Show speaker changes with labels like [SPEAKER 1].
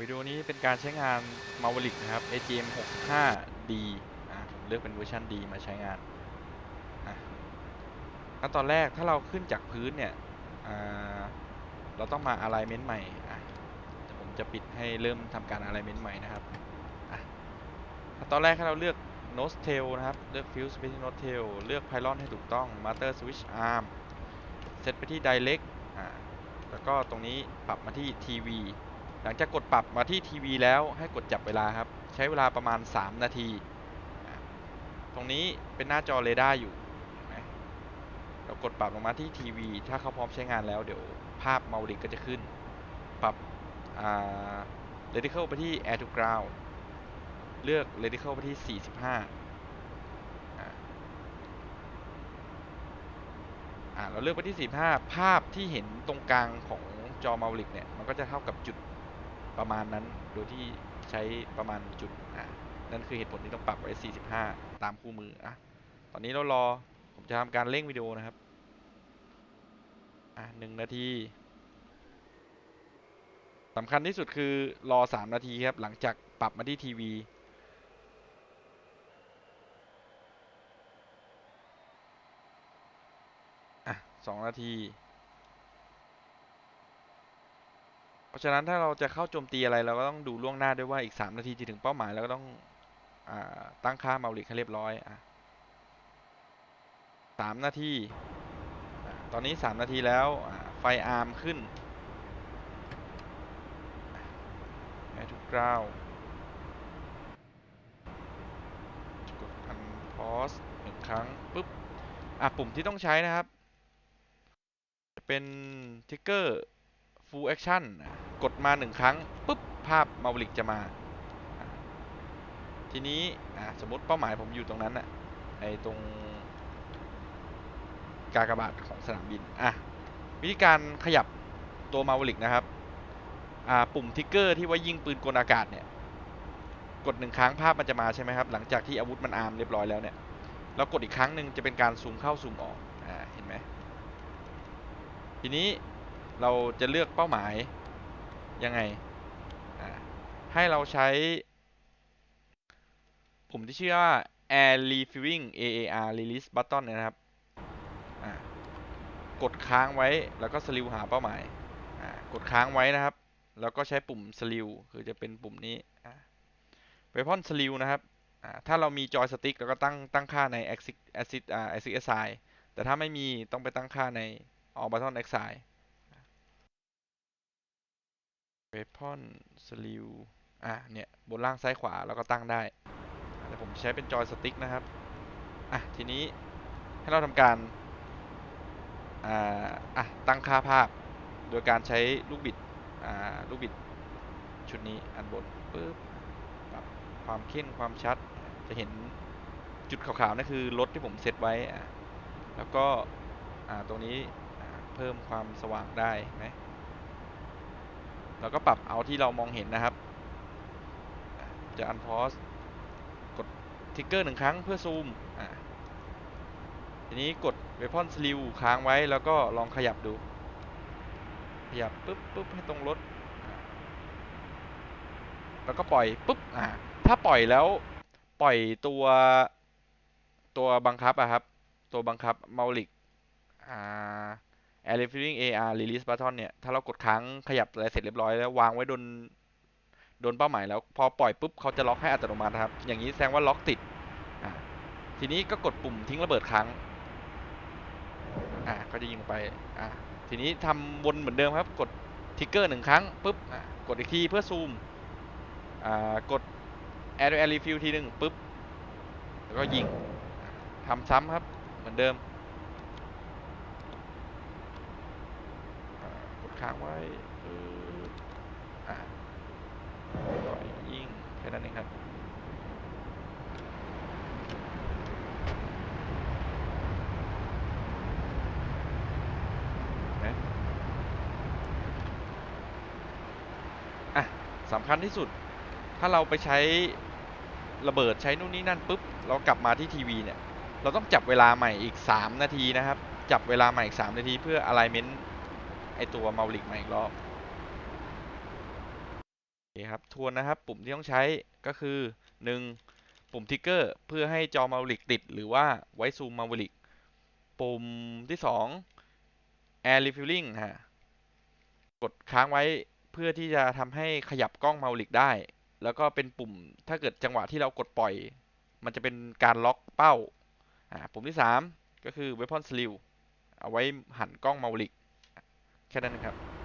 [SPEAKER 1] วิดีโอนี้เป็นการใช้งาน Maverick นะครับ AGM 65D อะผมเลือกเป็นเวอร์ชัน D มาใช้งานอะขั้นตอนแรกถ้าเราขึ้นจากพื้นเนี่ยเราต้องมา alignment ใหม่อะผมจะปิดให้เริ่มทำการ alignment ใหม่นะครับอะขั้นตอนแรกให้เราเลือก nose tail นะครับ เลือก fuse ไปที่ nose tail เลือก pylon ให้ถูกต้อง master switch arm เซตไปที่ direct อ่าแล้วก็ตรงนี้ปรับมาที่ TV หลังจากกดปรับมาที่ทีวีแล้วให้กดจับเวลาครับ ใช้เวลาประมาณ 3 นาที ตรงนี้เป็นหน้าจอเรดาร์อยู่นะเรากดปรับลงมาที่ทีวี ถ้าเขาพร้อมใช้งานแล้วเดี๋ยวภาพเมาลิกก็จะขึ้น ปรับอ่า radical ไปที่ air to ground เลือก radical ไปที่ 45อะอ่าเราเลือกไปที่ 45 ภาพที่เห็นตรงกลางของจอเมาลิกเนี่ย มันก็จะเท่ากับจุด ประมาณนั้นโดยที่ใช้ประมาณจุดอะนั่นคือเหตุผลที่ต้องปรับไว้ 45 ตามคู่มืออะตอนนี้เรารอผมจะทำการเร่งวิดีโอนะครับอะหนึ่งนาทีสำคัญที่สุดคือรอ 3 นาทีครับ หลังจากปรับมาที่ทีวีอะสองนาที เพราะฉะนั้นถ้าเราจะเข้าโจมตีอะไรเราก็ต้องดูล่วงหน้าด้วยว่าอีก 3 นาทีจะถึงเป้าหมายเราก็ต้องอตั้งค่าเมาลิกให้เรียบร้อยอะสามนาทีตอนนี้ 3 นาทีแล้วไฟอาร์มขึ้นแอทุกกราวกดอันพอสหนึ่งครั้งปุ๊บอะปุ่มที่ต้องใช้นะครับจะเป็นทิกเกอร์ full action อะกดมาหนึ่งครั้งปุ๊บภาพมา v ลิกจะมา ทีนี้อะสมมติเป้าหมายผมอยู่ตรงนั้นนะไอตรงกากบาทของสนามบินอะวิธีการขยับตัวมา v ลิกนะครับอ่าปุ่มทิกเกอร์ที่ไว้ยิงปืนกลอากาศเนี่ย กดหนึ่งครั้งภาพมันจะมาใช่ไหมครับ หลังจากที่อาวุธมันอาร์มเรียบร้อยแล้วเนี่ย เรากดอีกครั้งหนึ่งจะเป็นการซูมเข้าซูมออก อ่า เห็นไหม ทีนี้ เราจะเลือกเป้าหมายยังไง ให้เราใช้ปุ่มที่ชื่อว่า air refueling AAR release button นะครับ กดค้างไว้แล้วก็สลิวหาเป้าหมาย กดค้างไว้นะครับ แล้วก็ใช้ปุ่มสลิวคือจะเป็นปุ่มนี้อ่า weapon slew นะครับถ้าเรามีจอยสติ๊กเราก็ตั้งตั้งค่าใน axis axis อ่า axis assign แต่ถ้าไม่มีต้องไปตั้งค่าใน all button assign weapon slew อะเนี่ย บนล่างซ้ายขวาเราก็ตั้งได้แต่ผมใช้เป็นจอยสติ๊กนะครับ อะ ทีนี้ให้เราทำการ อ่า อะ ตั้งค่าภาพ โดยการใช้ลูกบิด อ่า ลูกบิด ชุดนี้อันบนปึ๊บปรับความเข้มความชัด จะเห็นจุดขาวๆนั่นคือรถที่ผมเซตไว้ อะ แล้วก็ อ่า ตรงนี้เพิ่มความสว่างได้เห็นไหมแล้วก็ปรับเอาที่เรามองเห็นนะครับอะจะอันพอสกดทิกเกอร์หนึ่งครั้งเพื่อซูมอะทีนี้กด Weapon Slew ค้างไว้แล้วก็ลองขยับดู ขยับปุ๊บปุ๊บให้ตรงรถ แล้วก็ปล่อยปุ๊บอ่าถ้าปล่อยแล้วปล่อยตัวตัวบังคับอะครับ ตัวบังคับ Maulic อ่า Air Refueling AR Release Button เนี่ย ถ้าเรากดค้างขยับอะไรเสร็จเรียบร้อยแล้ววางไว้โดนโดนเป้าหมายแล้ว พอปล่อยปุ๊บเขาจะล็อกให้อัตโนมัติครับ อย่างนี้แสดงว่าล็อกติด ทีนี้ก็กดปุ่มทิ้งระเบิดครั้งอ่าก็จะยิงไปอ่าทีนี้ทำวนเหมือนเดิมครับ กดทิกเกอร์หนึ่งครั้งปุ๊บกดอีกทีเพื่อซูมอ่ากด air Refill ทีหนึ่งปุ๊บแล้วก็ยิงทำซ้ำครับเหมือนเดิมอ่ากด ค้างไว้อ่าปล่อยยิงแค่นั้นเองครับนไหมอะสำคัญที่สุด ถ้าเราไปใช้ระเบิดใช้นู่นนี่นั่นปุ๊บ เรากลับมาที่ทีวีเนี่ย เราต้องจับเวลาใหม่อีก 3 นาทีนะครับ จับเวลาใหม่อีก 3 นาทีเพื่อ alignment ไอตัว Maulic ใหม่อีกรอบโอเคครับทวนนะครับปุ่มที่ต้องใช้ก็คือ 1. ปุ่มทิกเกอร์เพื่อให้จอมาลิกติด หรือว่าไว้ซูมมาวิลิกปุ่มที่ 2 Air Refueling ฮะกดค้างไว้เพื่อที่จะทำให้ขยับกล้องเมาวิลิกได้ แล้วก็เป็นปุ่มถ้าเกิดจังหวะที่เรากดปล่อย มันจะเป็นการล็อกเป้า ปุ่มที่ 3 ก็คือ Weapon Sleeve เอาไว้หันกล้องเมาวิลิก แค่นั้นครับ